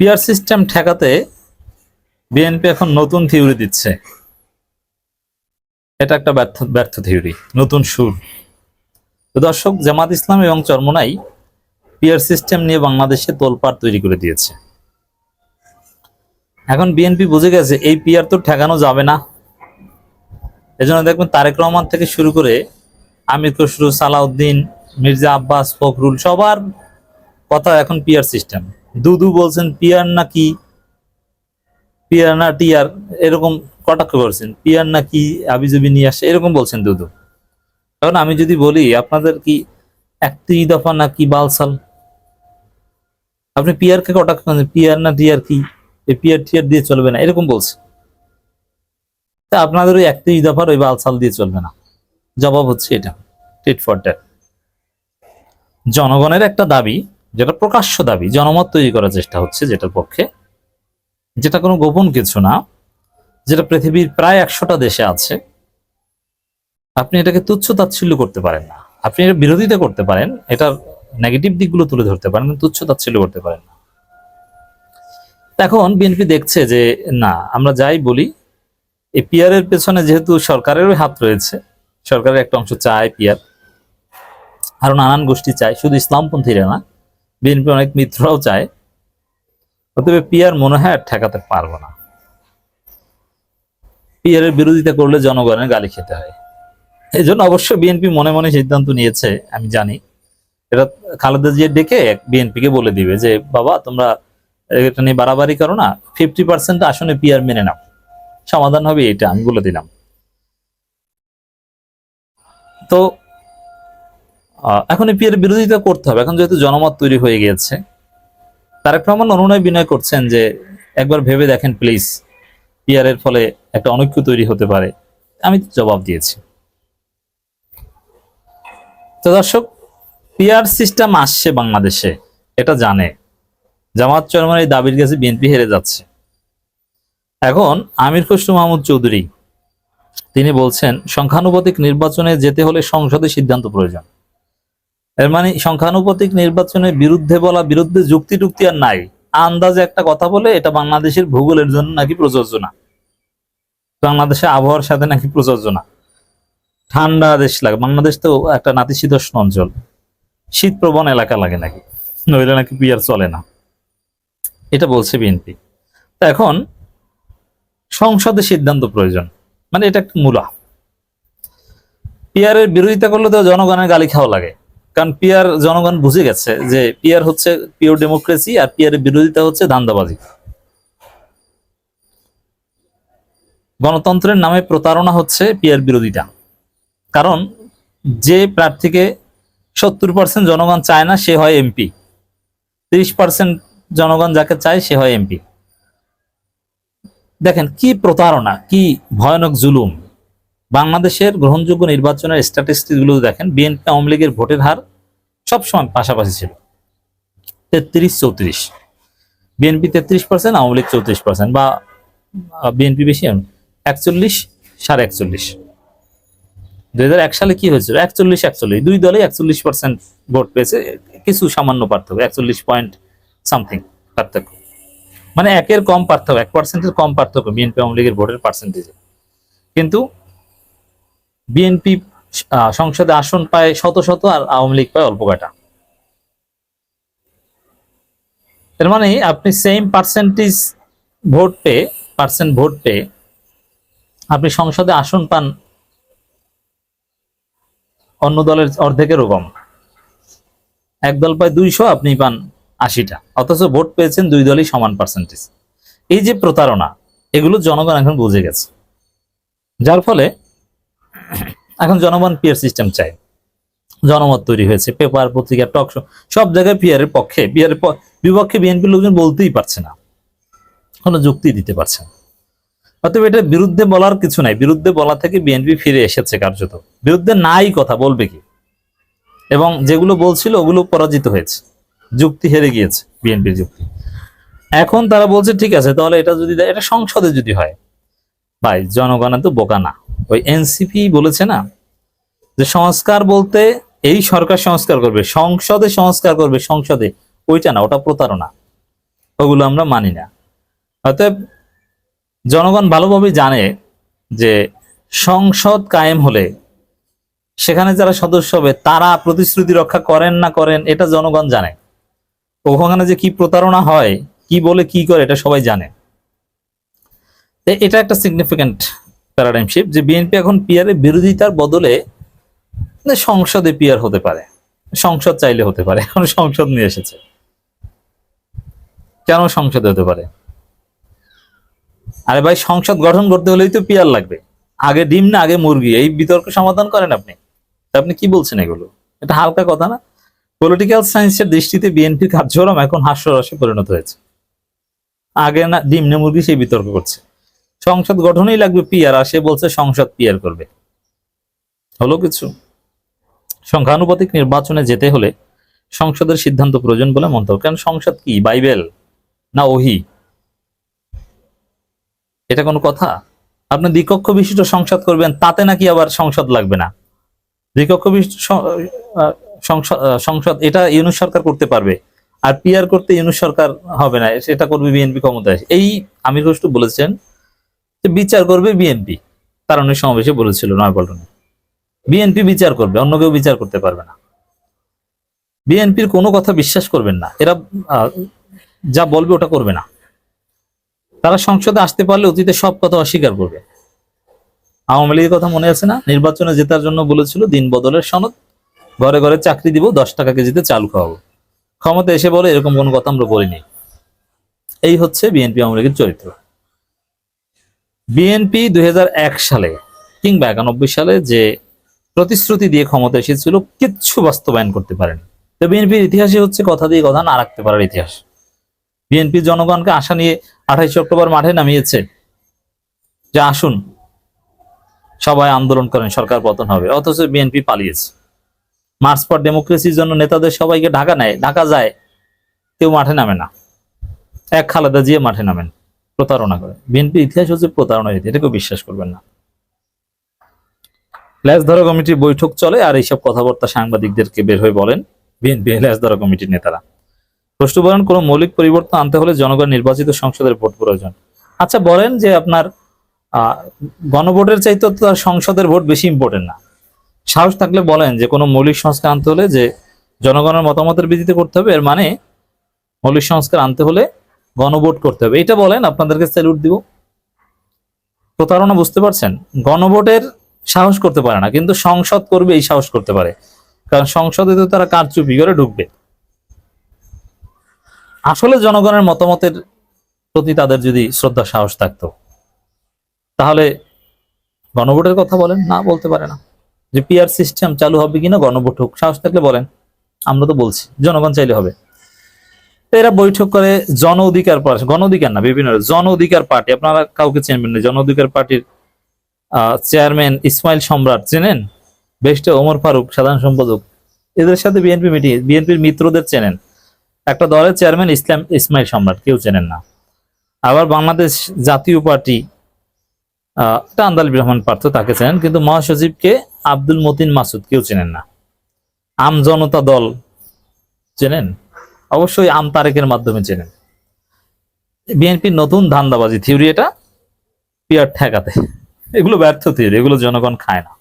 Peer system ঠেকাতে BNP এখন নতুন থিওরি দিচ্ছে। এটা একটা ব্যর্থ ব্যর্থ থিওরি, নতুন সুর। দর্শক, জামাত ইসলাম এবং চরমোনাই পিয়ার সিস্টেম নিয়ে বাংলাদেশে তোলপাড় তৈরি করে দিয়েছে। এখন বিএনপি বুঝে গেছে, এই পিয়ার তো ঠেকানো যাবে না। এজন্য দেখবেন তারেক রহমান থেকে শুরু করে আমির খসরু, সালাউদ্দিন, মির্জা আব্বাস, ফখরুল, সবার কথা এখন পিয়ার সিস্টেম। দুদু বলছেন, পিয়ার নাকি পিয়ার না টিয়ার, এরকম কটাক্ষ করছেন। পিয়ার না কি আবিজুবি নিয়ে আসে? এরকম বলছেন দুদু। কারণ আমি যদি বলি, আপনাদের কি একত্রিশ দফা নাকি বালসাল? আপনি পিয়ারকে কটাক্ষ করছেন পিয়ার না টিয়ার কি? এই পিয়ার টিয়ার দিয়ে চলবে না, এরকম বলছে। তা আপনাদের ওই একত্রিশ দফার ওই বালসাল দিয়ে চলবে না। জবাব হচ্ছে এটা, টিট ফর জনগণের একটা দাবি যেটা প্রকাশ্য দাবি, জনমত তৈরি করার চেষ্টা হচ্ছে যেটার পক্ষে। যেটা কোনো গোপন কিছু না, যেটা পৃথিবীর প্রায় একশোটা দেশে আছে। আপনি এটাকে তুচ্ছ তাচ্ছিল্য করতে পারেন না। আপনি এটা বিরোধিতা করতে পারেন, এটার নেগেটিভ দিকগুলো তুলে ধরতে পারেন তুচ্ছ তাচ্ছিল্য করতে পারেন না। এখন বিএনপি দেখছে যে, না, আমরা যাই বলি, এই পিয়ারের পেছনে যেহেতু সরকারেরও হাত রয়েছে, সরকারের একটা অংশ চায় পিয়ার আরও নানান গোষ্ঠী চায়, শুধু ইসলামপন্থীরা না বিএনপি অনেক মিত্ররাও চায়, অতএব পিয়ার মনে হয় ঠেকাতে পারব না। পিয়ারের বিরোধিতা করলে জনগণের গালি খেতে হয়। এই জন্য অবশ্য বিএনপি মনে মনে সিদ্ধান্ত নিয়েছে, আমি জানি। এটা খালেদা জিয়া ডেকে বিএনপিকে বলে দিবে যে, বাবা, তোমরা এটা নিয়ে বাড়াবাড়ি করো না ফিফটি পার্সেন্ট আসনে পিয়ার মেনে নাও। সমাধান হবে এটা আমি বলে দিলাম। তো এখন এই পিয়ারের বিরোধিতা করতে হবে। এখন যেহেতু জনমত তৈরি হয়ে গিয়েছে, তারেক রহমান অনুনয় বিনয় করছেন যে, একবার ভেবে দেখেন প্লিজ পিয়ারের ফলে একটা অনৈক্য তৈরি হতে পারে। আমি জবাব দিয়েছি। তো দর্শক পিয়ার সিস্টেম আসছে বাংলাদেশে, এটা জানে। জামাত চরমান এই দাবির কাছে বিএনপি হেরে যাচ্ছে। এখন আমির খসরু মাহমুদ চৌধুরী, তিনি বলছেন, সংখ্যানুপাতিক নির্বাচনে যেতে হলে সংসদে সিদ্ধান্ত প্রয়োজন। এর মানে সংখ্যানুপাতিক নির্বাচনের বিরুদ্ধে বলা, বিরুদ্ধে যুক্তি টুক্তি আর নাই। আন্দাজে একটা কথা বলে এটা বাংলাদেশের ভূগোলের জন্য নাকি প্রযোজ্য না? বাংলাদেশের আবহাওয়ার সাথে নাকি প্রযোজ্য না? ঠান্ডা দেশ লাগে। বাংলাদেশ তো একটা নাতিশীতোষ্ণ অঞ্চল। শীত প্রবণ এলাকা লাগে নাকি? নইলে নাকি পিয়ার চলে না। এটা বলছে বিএনপি এখন সংসদে সিদ্ধান্ত প্রয়োজন। মানে এটা একটা মূলা। পিয়ারের বিরোধিতা করলে তো জনগণের গালি খাওয়া লাগে। কারণ পিয়ার জনগণ বুঝে গেছে যে পিয়ার হচ্ছে পিওর ডেমোক্রেসি আর পিয়ারের বিরোধিতা হচ্ছে ধান্দাবাজি। গণতন্ত্রের নামে প্রতারণা হচ্ছে পিয়ার বিরোধিতা কারণ যে প্রার্থীকে সত্তর পার্সেন্ট জনগণ চায় না, সে হয় এমপি তিরিশ পার্সেন্ট জনগণ যাকে চায়, সে হয় এমপি দেখেন কি প্রতারণা, কি ভয়ানক জুলুম। বাংলাদেশের গ্রহণযোগ্য নির্বাচনের স্ট্যাটিস্টিকগুলো দেখেন বিএনপি আওয়ামী লীগের ভোটের হার সবসময় পাশাপাশি ছিল। তেত্রিশ, চৌত্রিশ। বিএনপি তেত্রিশ পার্সেন্ট আওয়ামী লীগ চৌত্রিশ পার্সেন্ট বা বিএনপি বেশি একচল্লিশ সাড়ে একচল্লিশ। দুই হাজার এক সালে কি হয়েছিল? একচল্লিশ একচল্লিশ। দুই দলে একচল্লিশ পার্সেন্ট ভোট পেয়েছে, কিছু সামান্য পার্থক্য, একচল্লিশ পয়েন্ট সামথিং পার্থক্য। মানে একের কম পার্থক্য, এক পার্সেন্টের কম পার্থক্য বিএনপি আওয়ামী লীগের ভোটের পার্সেন্টেজে কিন্তু বিএনপি সংসদে আসন পায় শত শত আর আওয়ামী লীগ পায় অল্প কয়টা। এর মানে আপনি সেম পার্সেন্টেজ ভোট পেয়ে পার্সেন্ট ভোট পেয়ে আপনি সংসদে আসন পান অন্য দলের অর্ধেকেরও কম। এক দল পায় দুইশো, আপনি পান আশিটা। অথচ ভোট পেয়েছেন দুই দলই সমান পার্সেন্টেজ এই যে প্রতারণা, এগুলো জনগণ এখন বুঝে গেছে। যার ফলে এখন জনগণ পিয়ার সিস্টেম চায় জনমত তৈরি হয়েছে পেপার পত্রিকা টক সব জায়গায় পিয়ারের পক্ষে পিয়ারের বিপক্ষে বিএনপির লোকজন বলতেই পারছে না। কোনো যুক্তি দিতে পারছে না। অতএব এটার বিরুদ্ধে বলার কিছু নাই। বিরুদ্ধে বলা থেকে বিএনপি ফিরে এসেছে কার্যত। বিরুদ্ধে নাই কথা বলবে কি? এবং যেগুলো বলছিল ওগুলো পরাজিত হয়েছে। যুক্তি হেরে গিয়েছে বিএনপির যুক্তি। এখন তারা বলছে, ঠিক আছে, তাহলে এটা যদি এটা সংসদে যদি হয়, ভাই জনগণ তো বোকা না। ওই এনসিপি বলেছে না যে সংস্কার বলতে এই সরকার সংস্কার করবে, সংসদে সংস্কার করবে, সংসদে। ওইটা না, ওটা প্রতারণা। ওগুলো আমরা মানি না। অতএব জনগণ ভালোভাবে জানে যে সংসদ কায়েম হলে সেখানে যারা সদস্য হবে, তারা প্রতিশ্রুতি রক্ষা করেন না করেন, এটা জনগণ জানে। ওখানে যে কি প্রতারণা হয়, কি বলে, কি করে, এটা সবাই জানে। এটা একটা সিগনিফিক্যান্ট প্যারাডাইম শিফট যে বিএনপি এখন পিয়ারের বিরোধিতার বদলে সংসদে পিয়ার হতে পারে। সংসদ চাইলে হতে পারে, এখন সংসদ নিয়ে এসেছে। কেন সংসদে হতে পারে? আরে ভাই, সংসদ গঠন করতে হলেই তো পিয়ার লাগবে। আগে ডিম না, আগে মুরগি, এই বিতর্ক সমাধান করেন আপনি। আপনি কি বলছেন এগুলো? এটা হালকা কথা না? পলিটিক্যাল সায়েন্সের দৃষ্টিতে বিএনপির কার্যক্রম এখন হাস্যরসে পরিণত হয়েছে। আগে না, ডিম না, মুরগি সেই বিতর্ক করছে। সংসদ গঠনই লাগবে পিয়ার আর সে বলছে সংসদ পিয়ার করবে। হলো কিছু? সংখ্যানুপাতিক নির্বাচনে যেতে হলে সংসদের সিদ্ধান্ত প্রয়োজন বলে মন্তব্য। কারণ সংসদ কি? বাইবেল না ওহি? এটা কোনো কথা? আপনি দ্বিকক্ষ বিশিষ্ট সংসদ করবেন, তাতে নাকি আবার সংসদ লাগবে না? দ্বিকক্ষ বিশিষ্ট সংসদ, এটা ইউনুস সরকার করতে পারবে। আর পিআর করতে ইউনুস সরকার হবে না, সেটা করবে বিএনপি ক্ষমতায়। এই আমির হোস্টু বলেছেন বিচার করবে বিএনপি। তার অনেক সমাবেশে বলেছিল নয়পল্টনে বিএনপি বিচার করবে, অন্য কেউ বিচার করতে পারবে না। বিএনপির কোনো কথা বিশ্বাস করবেন না। এরা যা বলবে ওটা করবে না। তারা সংসদে আসতে পারলে অতীতে সব কথা অস্বীকার করবে। আওয়ামী লীগের কথা মনে আছে না? নির্বাচনে জেতার জন্য বলেছিল, দিন বদলের সনদ, ঘরে ঘরে চাকরি দিব, দশ টাকা কেজিতে চাল খাওয়াবো। ক্ষমতা এসে বলে এরকম কোনো কথা আমরা বলিনি। এই হচ্ছে বিএনপি আওয়ামী লীগের চরিত্র। বিএনপি দুই হাজার এক সালে কিংবা একানব্বই সালে যে প্রতিশ্রুতি দিয়ে ক্ষমতা এসেছিল, কিচ্ছু বাস্তবায়ন করতে পারেনি। তো বিএনপির ইতিহাসে হচ্ছে কথা দিয়ে কথা না রাখতে পারার ইতিহাস। বিএনপি জনগণকে আশা নিয়ে আঠাইশে অক্টোবর মাঠে নামিয়েছে। যে আসুন, সবাই আন্দোলন করেন, সরকার পতন হবে, অথচ বিএনপি পালিয়েছে। মার্চ পর ডেমোক্রেসির জন্য নেতাদের সবাইকে ঢাকা নেয়, ঢাকা যায়, কেউ মাঠে নামে না। এক খালেদা জিয়া মাঠে নামেন। প্রতারণা করে। বিএনপির ইতিহাস হচ্ছে প্রতারণা ইতিহাস এটা কেউ বিশ্বাস করবেন না। ল্যাস ধরা কমিটির বৈঠক চলে আর এইসব কথাবার্তা সাংবাদিকদেরকে বের হয়ে বলেন বিএনপি ল্যাস ধরা কমিটির নেতারা। প্রশ্ন বলেন কোনো মৌলিক পরিবর্তন আনতে হলে জনগণ নির্বাচিত সংসদের ভোট প্রয়োজন। আচ্ছা বলেন যে আপনার গণভোটের চাইতে তো সংসদের ভোট বেশি ইম্পর্টেন্ট না। সাহস থাকলে বলেন যে কোনো মৌলিক সংস্কার আনতে হলে যে জনগণের মতামতের ভিত্তিতে করতে হবে, এর মানে মৌলিক সংস্কার আনতে হলে গণভোট করতে হবে। এটা বলেন, আপনাদেরকে স্যালুট দিব। প্রতারণা বুঝতে পারছেন? গণভোটের সাহস করতে পারে না, কিন্তু সংসদ করবে এই সাহস করতে পারে। কারণ সংসদে তো তারা কারচুপি করে ঢুকবে। আসলে জনগণের মতামতের প্রতি তাদের যদি শ্রদ্ধা সাহস থাকতো, তাহলে গণভোটের কথা বলেন? না, বলতে পারে না। যে পিআর সিস্টেম চালু হবে কিনা গণভোট হোক, সাহস থাকলে বলেন। আমরা তো বলছি, জনগণ চাইলে হবে। এরা বৈঠক করে জন অধিকার পার্টি গণ অধিকার না বিভিন্ন জন অধিকার পার্টি। আপনারা কাউকে চেনবেন না জন অধিকার পার্টির চেয়ারম্যান ইসমাইল সম্রাট চেনেন? বেস্টে ওমর ফারুক সাধারণ সম্পাদক। এদের সাথে বিএনপি মিটিং বিএনপির মিত্রদের চেনেন। একটা দলের চেয়ারম্যান ইসলাম ইসমাইল সম্রাট কেউ চেনেন না। আবার বাংলাদেশ জাতীয় পার্টি আহ, আন্দাল রহমান পার্থ তাকে চেনেন কিন্তু মহাসচিবকে আব্দুল মতিন মাসুদ কেউ চেনেন না। আম জনতা দল চেনেন? অবশ্যই আম তারেকের মাধ্যমে চেনেন বিএনপির নতুন ধান্দাবাজি থিওরি এটা, পিয়ার ঠেকাতে। এগুলো ব্যর্থ থিওরি এগুলো জনগণ খায় না।